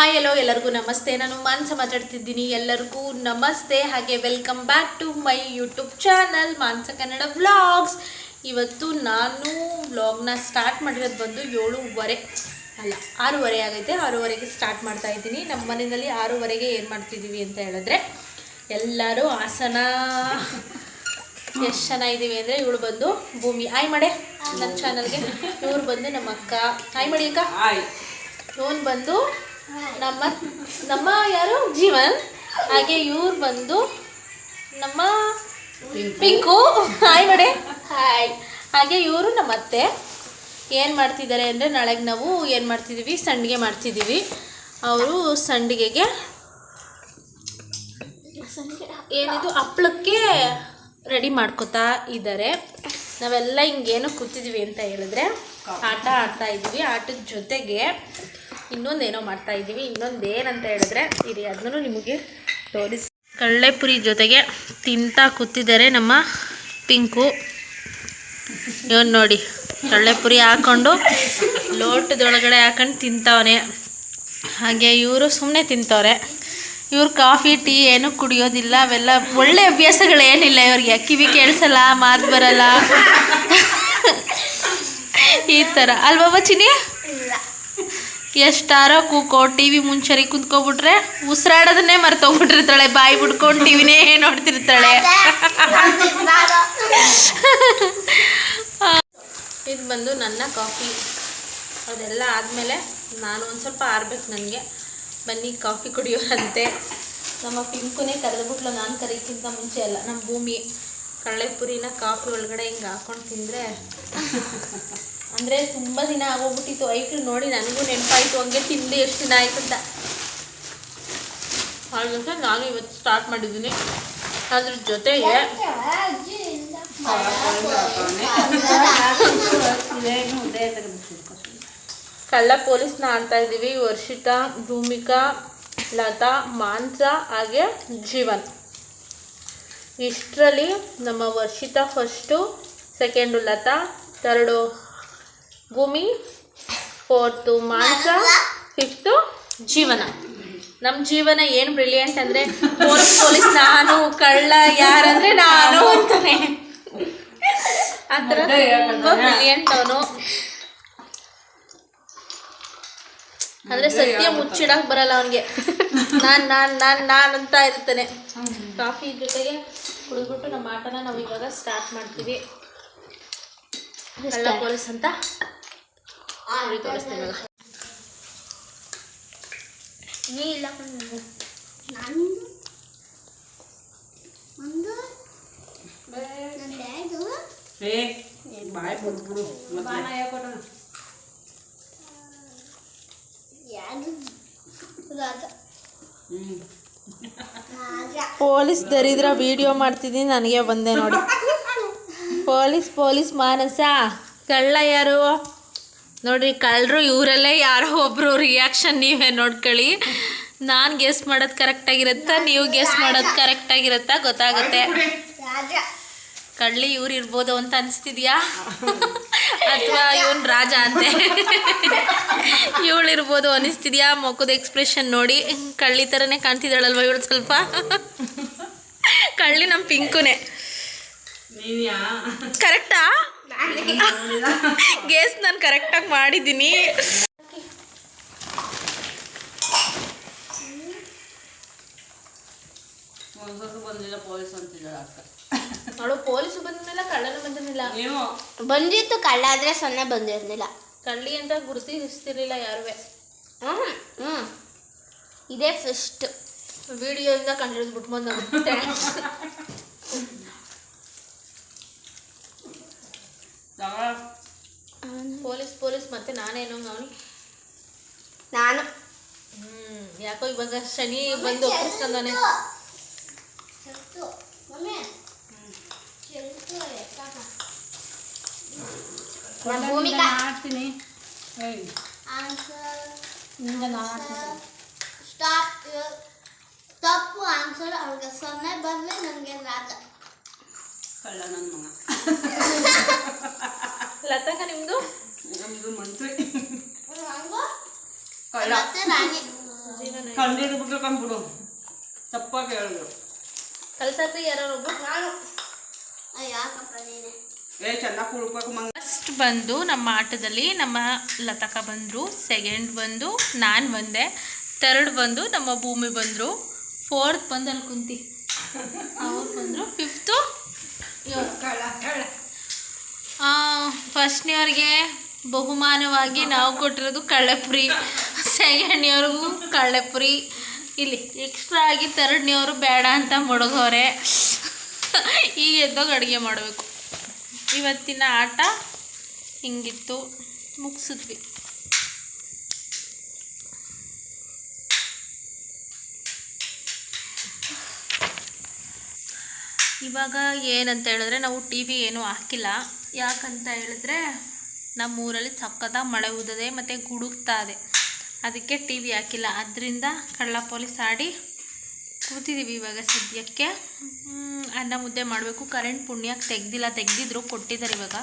Hi ಎಲ್ಲೋ ಎಲ್ಲರಿಗೂ ನಮಸ್ತೆ. ನಾನು ಮಾನ್ಸ ಮಾತಾಡ್ತಿದ್ದೀನಿ. ಎಲ್ಲರಿಗೂ ನಮಸ್ತೆ. ಹಾಗೆ welcome back to my YouTube channel Mansa Kannada vlogs ಇವತ್ತು ನಾನು ವ್ಲಾಗ್ನ ಸ್ಟಾರ್ಟ್ ಮಾಡಿರೋದು ಬಂದು ಏಳುವರೆ ಅಲ್ಲ ಆರೂವರೆ ಆಗೈತೆ. ಆರೂವರೆಗೆ ಸ್ಟಾರ್ಟ್ ಮಾಡ್ತಾ ಇದ್ದೀನಿ. ನಮ್ಮ ಮನೆಯಲ್ಲಿ ಆರೂವರೆಗೆ ಏನು ಮಾಡ್ತಿದ್ದೀವಿ ಅಂತ ಹೇಳಿದ್ರೆ ಎಲ್ಲರೂ ಆಸನ ಎಷ್ಟು ಚೆನ್ನಾಗಿದ್ದೀವಿ ಅಂದರೆ ಇವಳು ಬಂದು ಭೂಮಿ. ಆಯ್ ಮಾಡೆ. ನನ್ನ ಚಾನಲ್ಗೆ ಇವ್ರು ಬಂದು ನಮ್ಮ ಅಕ್ಕ. ಆಯ್ ಮಾಡಿ ಅಕ್ಕ. ಇವನ್ ಬಂದು ನಮ್ಮ ನಮ್ಮ ಯಾರು? ಜೀವನ್. ಹಾಗೆ ಇವ್ರು ಬಂದು ನಮ್ಮ ಪಿಂಕು. ಹಾಯ್ ಮಡೆ. ಹಾಯ್ ಹಾಗೆ ಇವರು ನಮ್ಮ ಅತ್ತೆ. ಏನು ಮಾಡ್ತಿದ್ದಾರೆ ಅಂದರೆ ನಾಳೆಗೆ ನಾವು ಏನು ಮಾಡ್ತಿದ್ದೀವಿ ಸಂಡಿಗೆ ಮಾಡ್ತಿದ್ದೀವಿ ಅವರು ಸಂಡಿಗೆಗೆ ಏನಿದು ಹಪ್ಳಕ್ಕೆ ರೆಡಿ ಮಾಡ್ಕೋತಾ ಇದ್ದಾರೆ. ನಾವೆಲ್ಲ ಹಿಂಗೇನು ಕೂತಿದ್ವಿ ಅಂತ ಹೇಳಿದ್ರೆ. ಆಟ ಆಡ್ತಾ ಇದ್ವಿ ಆಟದ ಜೊತೆಗೆ ಇನ್ನೊಂದೇನೋ ಮಾಡ್ತಾ ಇದ್ದೀವಿ ಇನ್ನೊಂದು ಏನಂತ ಹೇಳಿದ್ರೆ ಇರಿ ಅದನ್ನು ನಿಮಗೆ ತೋರಿಸಿ ಕಳ್ಳೆಪುರಿ ಜೊತೆಗೆ ತಿಂತಾ ಕೂತಿದ್ದಾರೆ ನಮ್ಮ ಪಿಂಕು ಇವನು ನೋಡಿ, ಕಳ್ಳೆಪುರಿ ಹಾಕೊಂಡು ಲೋಟದೊಳಗಡೆ ಹಾಕೊಂಡು ತಿಂತವನೆ. ಹಾಗೆ ಇವರು ಸುಮ್ಮನೆ ತಿಂತವ್ರೆ. ಇವ್ರು ಕಾಫಿ, ಟೀ ಏನು ಕುಡಿಯೋದಿಲ್ಲ, ಅವೆಲ್ಲ ಒಳ್ಳೆ ಅಭ್ಯಾಸಗಳೇನಿಲ್ಲ ಇವ್ರಿಗೆ. ಕಿವಿ ಕೇಳಿಸಲ್ಲ, ಮಾತು ಬರಲ್ಲ. ಈ ಥರ ಅಲ್ವಾ ಚಿನಿ ಎಷ್ಟಾರ ಕೂಕೋ ಟಿ ವಿ ಮುಂಚರಿ ಕುಂತ್ಕೊಬಿಟ್ರೆ ಉಸಿರಾಡೋದನ್ನೇ ಮರ್ತೋಗ್ಬಿಟ್ಟಿರ್ತಾಳೆ, ಬಾಯಿ ಬಿಡ್ಕೊಂಡು ಟಿವಿನೇ ನೋಡ್ತಿರ್ತಾಳೆ. ಇದು ಬಂದು ನನ್ನ ಕಾಫಿ. ಅದೆಲ್ಲ ಆದಮೇಲೆ ನಾನು ಒಂದು ಸ್ವಲ್ಪ ಆರ್ಬೇಕು ನನಗೆ. ಬನ್ನಿ, ಕಾಫಿ ಕುಡಿಯೋರಂತೆ. ನಮ್ಮ ಪಿಂಕುನೇ ಕರೆದ್ಬಿಟ್ಲು, ನಾನು ಕರೀಕ್ಕಿಂತ ಮುಂಚೆ ಅಲ್ಲ. ನಮ್ಮ ಭೂಮಿ ಕಳ್ಳೆಪುರಿನ ಕಾಫಿ ಒಳಗಡೆ ಹಿಂಗೆ ಹಾಕ್ಕೊಂಡು ತಿಂದರೆ. ಅಂದರೆ ತುಂಬ ದಿನ ಆಗೋಗ್ಬಿಟ್ಟಿತ್ತು. ಐಕ್ಳು ನೋಡಿ ನನಗೂ ನೆನಪಾಯಿತು. ಹಂಗೆ ತಿಂದು ಎಷ್ಟು ದಿನ ಆಯ್ತು ಅಂತ. ಹಾಗಂತ ನಾನು ಇವತ್ತು ಸ್ಟಾರ್ಟ್ ಮಾಡಿದ್ದೀನಿ. ಅದ್ರ ಜೊತೆಗೆ ಕಳ್ಳ ಪೊಲೀಸ್ನ ಆಡ್ತಾ ಇದ್ದೀವಿ. ವರ್ಷಿತಾ, ಭೂಮಿಕಾ, ಲತಾ, ಮಾಂಸ, ಹಾಗೆ ಜೀವನ್. ಇಷ್ಟರಲ್ಲಿ ನಮ್ಮ Varshitha first second Latha third Bhoomi fourth Manasa fifth Jeevan. ನಮ್ಮ ಜೀವನ ಏನು ಬ್ರಿಲಿಯಂಟ್ ಅಂದರೆ ಪೊಲೀಸ್ ಪೊಲೀಸ್ ನಾನು ಕಳ್ಳ ಯಾರಂದ್ರೆ ನಾನು ಅಂತಾನೆ. ಆ ಥರ ತುಂಬ ಬ್ರಿಲಿಯಂಟ್ ಅವನು. ಅಂದ್ರೆ ಸತ್ಯ ಮುಚ್ಚಿಡಕ್ ಬರಲ್ಲ ಅವನಿಗೆ. ನಾನ್ ನಾನ್ ನಾನ್ ನಾನ್ ಅಂತ ಇರ್ತಾನೆ. ಕಾಫಿ ಜೊತೆಗೆ ಕುಡಿದ್ಬಿಟ್ಟು ನಮ್ಮ ಆಟನ ನಾವು ಇವಾಗ ಸ್ಟಾರ್ಟ್ ಮಾಡ್ತೀವಿ. ಕಳ್ಳ ಪೊಲೀಸ್ ಅಂತ. ನೀ ಇಲ್ಲ ಒಂದು? ಪೊಲೀಸ್ ದರಿದ್ರ ವಿಡಿಯೋ ಮಾಡ್ತಿದ್ದೀನಿ ನನಗೆ ಬಂದೆ ನೋಡಿ. ಪೊಲೀಸ್ ಪೊಲೀಸ್ ಮಾನಸ ಕಳ್ಳ ಯಾರು ನೋಡ್ರಿ ಕಳ್ಳರು ಇವರಲ್ಲೇ ಯಾರೋ ಒಬ್ರು ರಿಯಾಕ್ಷನ್ ನೀವೇ ನೋಡ್ಕೊಳ್ಳಿ. ನಾನು ಗೆಸ್ ಮಾಡೋದು ಕರೆಕ್ಟಾಗಿರುತ್ತಾ ನೀವು ಗೆಸ್ ಮಾಡೋದು ಕರೆಕ್ಟಾಗಿರುತ್ತಾ ಗೊತ್ತಾಗುತ್ತೆ. ಗೊತ್ತಾಗತ್ತೆ ಕಳ್ಳಿ ಇವ್ರು ಇರ್ಬೋದು ಅಂತ ಅನಿಸ್ತಿದ್ಯಾ? ಅಥವಾ ಇವನ್ ರಾಜ ಅಂತೆ? ಇವಳು ಇರ್ಬೋದು ಅನಿಸ್ತಿದ್ಯಾ? ಮುಖದ ಎಕ್ಸ್ಪ್ರೆಷನ್ ನೋಡಿ. ಕಳ್ಳಿ ಥರನೇ ಕಾಣ್ತಿದ್ದಾಳಲ್ವ ಇವಳು ಸ್ವಲ್ಪ? ಕಳ್ಳಿ ನಮ್ಮ ಪಿಂಕುನೇ. ಕರೆಕ್ಟಾ ಗೇಸ್ ನಾನು ಕರೆಕ್ಟಾಗಿ ಮಾಡಿದ್ದೀನಿ ಬಂದಿಲ್ಲ ಪೊಲೀಸ್ ಅಂತಿದ್ದಾಳೆ ಅಕ್ಕ. ಅವಳು ಪೊಲೀಸು ಬಂದಿಲ್ಲ ಕಳ್ಳನು ಬಂದಿರಲಿಲ್ಲ. ಬಂದಿತ್ತು ಕಳ್ಳ ಆದ್ರೆ ಸೊನ್ನೆ ಬಂದಿರಲಿಲ್ಲ. ಕಳ್ಳಿ ಅಂತ ಗುರುತಿಸ್ತಿರ್ಲಿಲ್ಲ ಯಾರುವೆ. ಹ್ಞೂ ಹ್ಞೂ ಇದೇ ಫಸ್ಟ್ ವಿಡಿಯೋಯಿಂದ ಕಂಡಿರೋದು ಬಿಟ್ಕೊಂಡು ಹೋಗುತ್ತೆ ತಗೊಳ ಪೊಲೀಸ್ ಪೊಲೀಸ್ ಮತ್ತೆ ನಾನೇನೋ ಅವನಿ ನಾನು ಹ್ಮ್ ಯಾಕೋ ಇವಾಗ ಶನಿ ಬಂದು ಒಪ್ಪಿಸ್ಕೊಂಡವನೆ ನಮ್ಮ ಭೂಮಿಕಾ ಮಾಡ್ತೀನಿ ಏಯ್ ಸ್ಟಾಪ್ ತಪ್ಪು ಆನ್ಸರ್ ಅವ್ರಿಗೆ ಸೊನ್ನೆ ಬಂದ್ರೆ ನನಗೆ ರಾಜ ಕಳ್ಳ ನನ್ನ ಮಗ. ಲತಕ ನಿಮ್ದು? ನಮ್ದು ಮಂತ್ರಿ. ಹಂಗು? ಕಳ್ಳ. ಮತ್ತೆ ರಾಣಿ. ಜೀವನ ಕಂಡಿಡ್ಬಿಟ್ರೆ ಕಂಬಿಡು. ತಪ್ಪಾಗಿ ಹೇಳಿದ್ರು. ಕಲ್ಸಾಕ್ರಿ ಯಾರು ಒಬ್ರು? ನಾನು. ಯಾಕಪ್ಪ ನೀನೆ? ಏ ಚೆನ್ನಾಗಿ ಕುಳ್ಬೇಕು ಮಂಗ. ಫಸ್ಟ್ ಬಂದು ನಮ್ಮ ಆಟದಲ್ಲಿ ನಮ್ಮ ಲತಕ ಬಂದರು ಸೆಕೆಂಡ್ ಬಂದು ನಾನು ಬಂದೆ ಥರ್ಡ್ ಬಂದು ನಮ್ಮ ಭೂಮಿ ಬಂದರು ಫೋರ್ತ್ ಬಂದು ಅಲ್ಲಿ ಕುಂತಿ. ಅವ್ರು ಬಂದರು ಫಿಫ್ತು ಫಸ್ಟ್ನೇವ್ರಿಗೆ ಬಹುಮಾನವಾಗಿ ನಾವು ಕೊಟ್ಟಿರೋದು ಕಳ್ಳೆಪುರಿ. ಸೆಕೆಂಡ್ನೇವ್ರಿಗೂ ಕಳ್ಳೆಪುರಿ. ಇಲ್ಲಿ ಎಕ್ಸ್ಟ್ರಾ ಆಗಿ ಥರ್ಡ್ನೇವರು ಬೇಡ ಅಂತ ಮುಳುಗೋರೆ. ಈಗ ಎದ್ದೋಗಿ ಅಡುಗೆ ಮಾಡಬೇಕು. ಇವತ್ತಿನ ಆಟ ಹಿಂಗಿತ್ತು. ಮುಗಿಸಿದ್ವಿ. ಇವಾಗ ಏನಂತ ಹೇಳಿದ್ರೆ ನಾವು ಟಿ ವಿ ಏನೂ ಹಾಕಿಲ್ಲ. ಯಾಕಂತ ಹೇಳಿದ್ರೆ ನಮ್ಮೂರಲ್ಲಿ ಸಖತ್ತಾಗಿ ಮಳೆ ಊದದೆ ಮತ್ತು ಗುಡುಕ್ತಾ ಇದೆ. ಅದಕ್ಕೆ ಟಿ ವಿ ಹಾಕಿಲ್ಲ. ಅದರಿಂದ ಕಳ್ಳ ಪೊಲೀಸ್ ಆಡಿ ಕೂತಿದ್ದೀವಿ ಇವಾಗ ಸದ್ಯಕ್ಕೆ. ಅನ್ನ ಮುದ್ದೆ ಮಾಡಬೇಕು. ಕರೆಂಟ್ ಪುಣ್ಯಕ್ಕೆ ತೆಗ್ದಿಲ್ಲ. ತೆಗ್ದಿದ್ರು ಕೊಟ್ಟಿದ್ದಾರೆ ಇವಾಗ.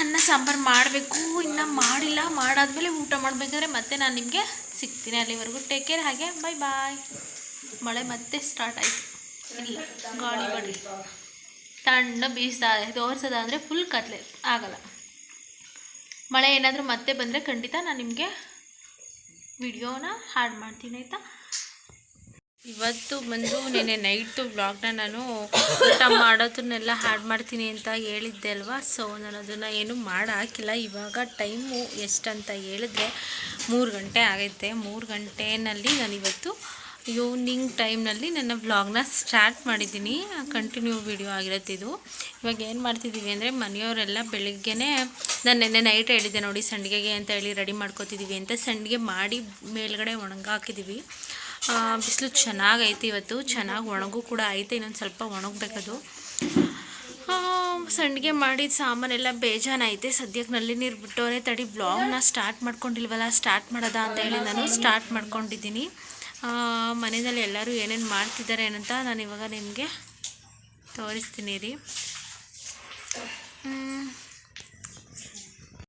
ಅನ್ನ ಸಾಂಬಾರು ಮಾಡಬೇಕು. ಇನ್ನು ಮಾಡಿಲ್ಲ. ಮಾಡಾದ್ಮೇಲೆ ಊಟ ಮಾಡಬೇಕಾದ್ರೆ ಮತ್ತೆ ನಾನು ನಿಮಗೆ ಸಿಗ್ತೀನಿ ಅಲ್ಲಿವರೆಗೂ. ಟೇಕ್ ಕೇರ್ ಹಾಗೆ ಬಾಯ್ ಬಾಯ್ ಮಳೆ ಮತ್ತೆ ಸ್ಟಾರ್ಟ್ ಆಯಿತು. ಗಾಳಿ ಬಡ್ರಿ ತಣ್ಣ ಬೀಸ್ತಾ ಇದೆ ತೋರಿಸೋದಾದರೆ ಫುಲ್ ಕತ್ಲೆ. ಆಗಲ್ಲ. ಮಳೆ ಏನಾದರೂ ಮತ್ತೆ ಬಂದರೆ ಖಂಡಿತ ನಾನು ನಿಮಗೆ ವಿಡಿಯೋನ ಹಾಡ್ ಮಾಡ್ತೀನಿ ಆಯಿತಾ? ಇವತ್ತು ಬಂದು ನಿನ್ನೆ ನೈಟು ಬ್ಲಾಗ್ನ ನಾನು ಊಟ ಮಾಡೋದನ್ನೆಲ್ಲ ಹಾಡ್ ಮಾಡ್ತೀನಿ ಅಂತ ಹೇಳಿದ್ದೆ ಅಲ್ವಾ? ಸೊ ನಾನು ಅದನ್ನು ಏನು ಮಾಡಿ ಹಾಕಿಲ್ಲ ಇವಾಗ ಟೈಮು ಎಷ್ಟಂತ ಹೇಳಿದ್ರೆ ಮೂರು ಗಂಟೆ ಆಗೈತೆ. ಮೂರು ಗಂಟೆನಲ್ಲಿ ನಾನು ಇವತ್ತು ಈವ್ನಿಂಗ್ ಟೈಮ್ನಲ್ಲಿ ನನ್ನ ವ್ಲಾಗ್ನ ಸ್ಟಾರ್ಟ್ ಮಾಡಿದ್ದೀನಿ. ಕಂಟಿನ್ಯೂ ವಿಡಿಯೋ ಆಗಿರುತ್ತೆ ಇದು. ಇವಾಗ ಏನು ಮಾಡ್ತಿದ್ದೀವಿ ಅಂದರೆ ಮನೆಯವರೆಲ್ಲ ಬೆಳಿಗ್ಗೆನೇ ನಾನು ನೆನ್ನೆ ನೈಟ್ ಹೇಳಿದ್ದೆ ನೋಡಿ, ಸಂಡಿಗೆಗೆ ಅಂತ ಹೇಳಿ ರೆಡಿ ಮಾಡ್ಕೋತಿದ್ದೀವಿ ಅಂತ. ಸಂಡಿಗೆ ಮಾಡಿ ಮೇಲುಗಡೆ ಒಣಗಾಕಿದ್ದೀವಿ ಬಿಸಿಲು ಚೆನ್ನಾಗೈತೆ ಇವತ್ತು. ಚೆನ್ನಾಗಿ ಒಣಗೂ ಕೂಡ ಐತೆ, ಇನ್ನೊಂದು ಸ್ವಲ್ಪ ಒಣಗಬೇಕದು. ಸಂಡಿಗೆ ಮಾಡಿದ ಸಾಮಾನೆಲ್ಲ ಬೇಜಾನೈತೆ ಸದ್ಯಕ್ಕೆ ನಲ್ಲಿ ನೀರು ಬಿಟ್ಟವರೆ ತಡಿ. ಬ್ಲಾಗ್ನ ಸ್ಟಾರ್ಟ್ ಮಾಡ್ಕೊಂಡಿಲ್ವಲ್ಲ, ಸ್ಟಾರ್ಟ್ ಮಾಡೋದಾ ಅಂತ ಹೇಳಿ ನಾನು ಸ್ಟಾರ್ಟ್ ಮಾಡ್ಕೊಂಡಿದ್ದೀನಿ. ಮನೆಯಲ್ಲಿ ಎಲ್ಲರೂ ಏನೇನು ಮಾಡ್ತಿದ್ದಾರೆ ಏನಂತ ನಾನು ಇವಾಗ ನಿಮಗೆ ತೋರಿಸ್ತೀನಿ ರೀ.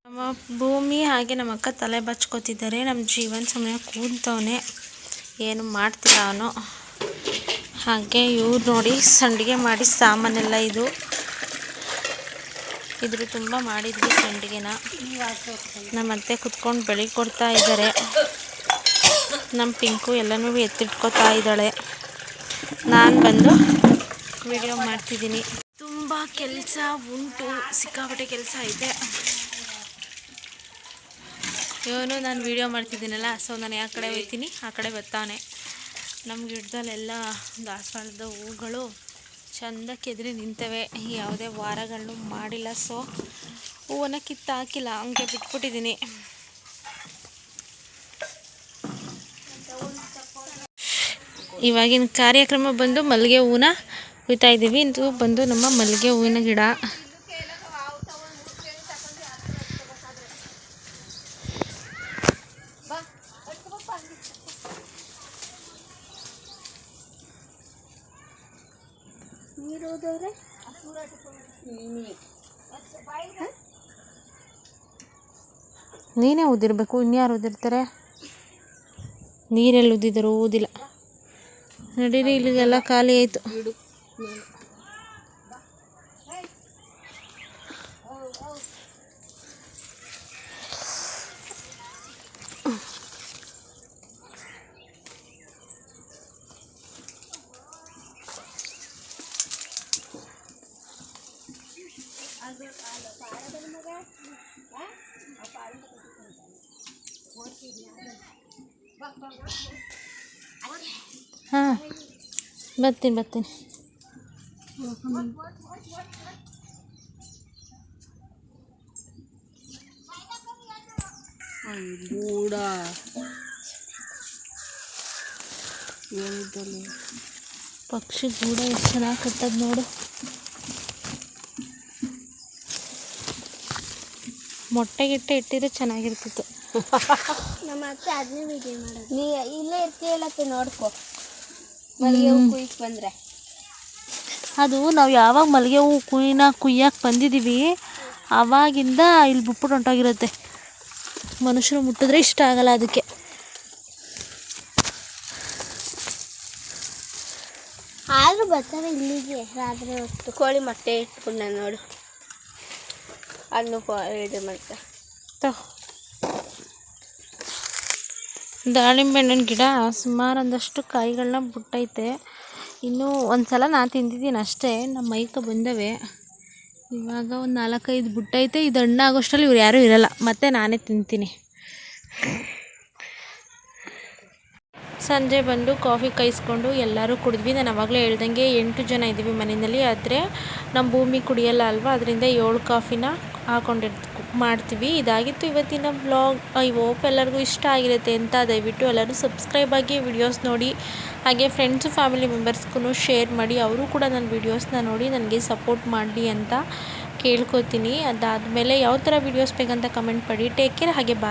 ನಮ್ಮ ಭೂಮಿ ಹಾಗೆ ನಮ್ಮ ಅಕ್ಕ ತಲೆ ಬಚ್ಕೋತಿದ್ದಾರೆ. ನಮ್ಮ ಜೀವನ ಸಮಯ ಕೂತವನೆ. ಏನು ಮಾಡ್ತಿಲ್ಲ ಅವನು. ಹಾಗೆ ಇವ್ರು ನೋಡಿ ಸಂಡಿಗೆ ಮಾಡಿ ಸಾಮಾನೆಲ್ಲ ಇದು. ಇದ್ರ ತುಂಬ ಮಾಡಿದ್ವಿ ಸಂಡಿಗೆನ. ನಮ್ಮ ಅತ್ತೆ ಕುತ್ಕೊಂಡು ಬೆಳಿಗ್ಗೆ ಕೊಡ್ತಾ ಇದ್ದಾರೆ. ನಮ್ಮ ಪಿಂಕು ಎಲ್ಲನೂ ಎತ್ತಿಟ್ಕೋತಾ ಇದ್ದಾಳೆ. ನಾನು ಬಂದು ವಿಡಿಯೋ ಮಾಡ್ತಿದ್ದೀನಿ. ತುಂಬ ಕೆಲಸ ಉಂಟು, ಸಿಕ್ಕಾಪಟ್ಟೆ ಕೆಲಸ ಐತೆ ಇವನು ನಾನು ವಿಡಿಯೋ ಮಾಡ್ತಿದ್ದೀನಲ್ಲ ಸೊ ನಾನು ಯಾವ ಕಡೆ ಹೋಗ್ತೀನಿ, ಆ ಕಡೆ ಬರ್ತಾನೆ. ನಮ್ಮ ಗಿಡದಲ್ಲೆಲ್ಲ ದಾಸವಾಳದ ಹೂಗಳು ಚೆಂದ ಕೆದರಿ ನಿಂತವೆ. ಯಾವುದೇ ವಾರಗಳನ್ನೂ ಮಾಡಿಲ್ಲ ಸೊ ಹೂವನ್ನು ಕಿತ್ತು ಹಾಕಿಲ್ಲ ಹಂಗೆ ಬಿಟ್ಬಿಟ್ಟಿದ್ದೀನಿ. ಇವಾಗಿನ ಕಾರ್ಯಕ್ರಮ ಬಂದು ಮಲ್ಲಿಗೆ ಹೂವನ್ನ ಕುಯ್ತಾ ಇದ್ದೀವಿ. ಇದು ಬಂದು ನಮ್ಮ ಮಲ್ಲಿಗೆ ಹೂವಿನ ಗಿಡ. ನೀನೇ ಉದಿರ್ಬೇಕು ಇನ್ಯಾರು ಉದಿರ್ತಾರೆ ನೀರೆಲ್ಲಿ ಉದ್ದಿದ್ರು ಊದಿಲ್ಲ. ನಡೀರಿ ಇಲ್ಲಿಗೆಲ್ಲ ಖಾಲಿ ಆಯಿತು. ಹಾಂ. ಬರ್ತೀನಿ ಬರ್ತೀನಿ. ಗೂಡ. ಪಕ್ಷಿ ಗೂಡ ಎಷ್ಟು ಚೆನ್ನಾಗಿ ಕಟ್ಟದ್ ನೋಡು. ಮೊಟ್ಟೆ ಗಿಟ್ಟೆ ಇಟ್ಟಿದ್ರೆ ಚೆನ್ನಾಗಿರ್ತಿತ್ತು. ನಮ್ಮ ಅತ್ತೆ ಅದನ್ನೇ ವಿಡಿಯೋ ಮಾಡೋದು. ನೀ ಇಲ್ಲೇ ಇರ್ತೀಯಲ್ಲ ನೋಡ್ಕೊ. ಮಲ್ಲಿಗೆ ಹೂ ಬಂದರೆ? ಅದು ನಾವು ಯಾವಾಗ ಮಲ್ಲಿಗೆ ಹೂ ಕುಯ್ನ ಕುಯ್ಯಕ್ಕೆ ಬಂದಿದ್ದೀವಿ ಆವಾಗಿಂದ ಇಲ್ಲಿ ಬುಪ್ಪು ಉಂಟಾಗಿರುತ್ತೆ ಮನುಷ್ಯರು ಮುಟ್ಟಿದ್ರೆ ಇಷ್ಟ ಆಗಲ್ಲ ಅದಕ್ಕೆ. ಆದರೂ ಬರ್ತಾರೆ ಇಲ್ಲಿಗೆ ರಾತ್ರಿ ಹೊತ್ತು ಕೋಳಿ ಮೊಟ್ಟೆ ಇಟ್ಕೊಂಡು ನೋಡು. ನೋಡು ಅದನ್ನು ಇದು ಮಾಡ್ತಾರೆ ದಾಳಿಂಬೆ ಹಣ್ಣಿನ ಗಿಡ ಸುಮಾರು ಒಂದಷ್ಟು ಕಾಯಿಗಳನ್ನ ಬಿಟ್ಟೈತೆ. ಇನ್ನೂ ಒಂದು ಸಲ ನಾನು ತಿಂದಿದ್ದೀನಿ ಅಷ್ಟೇ ನಮ್ಮ ಮೈಕ ಬಂದವೆ. ಇವಾಗ ಒಂದು ನಾಲ್ಕೈದು ಬಿಟ್ಟೈತೆ, ಇದು ಹಣ್ಣಾಗೋಷ್ಟರಲ್ಲಿ ಇವ್ರು ಯಾರೂ ಇರಲ್ಲ, ಮತ್ತೆ ನಾನೇ ತಿಂತೀನಿ. ಸಂಜೆ ಬಂದು ಕಾಫಿ ಕಾಯಿಸ್ಕೊಂಡು ಎಲ್ಲರೂ ಕುಡಿದ್ವಿ. ನಾನು ಅವಾಗಲೇ ಹೇಳ್ದಂಗೆ ಎಂಟು ಜನ ಇದ್ದೀವಿ ಮನೆಯಲ್ಲಿ, ಆದರೆ ನಮ್ಮ ಭೂಮಿ ಕುಡಿಯಲ್ಲ ಅಲ್ವಾ? ಅದರಿಂದ ಏಳು ಕಾಫಿನ ಹಾಕೊಂಡಿರ್ತ ಮಾಡ್ತೀವಿ. ಇದಾಗಿತ್ತು ಇವತ್ತಿನ ಬ್ಲಾಗ್ ಐ ಹೋಪ್ ಎಲ್ಲರಿಗೂ ಇಷ್ಟ ಆಗಿರುತ್ತೆ ಅಂತ ದಯವಿಟ್ಟು ಎಲ್ಲರೂ ಸಬ್ಸ್ಕ್ರೈಬ್ ಆಗಿ ವಿಡಿಯೋಸ್ ನೋಡಿ. ಹಾಗೆ ಫ್ರೆಂಡ್ಸು ಫ್ಯಾಮಿಲಿ ಮೆಂಬರ್ಸ್ಗೂ ಶೇರ್ ಮಾಡಿ. ಅವರು ಕೂಡ ನನ್ನ ವೀಡಿಯೋಸ್ನ ನೋಡಿ ನನಗೆ ಸಪೋರ್ಟ್ ಮಾಡಲಿ ಅಂತ ಕೇಳ್ಕೊತೀನಿ. ಅದಾದಮೇಲೆ ಯಾವ ಥರ ವೀಡಿಯೋಸ್ ಬೇಕಂತ ಕಮೆಂಟ್ ಮಾಡಿ ಟೇಕ್ ಕೇರ್ ಹಾಗೆ ಬಾ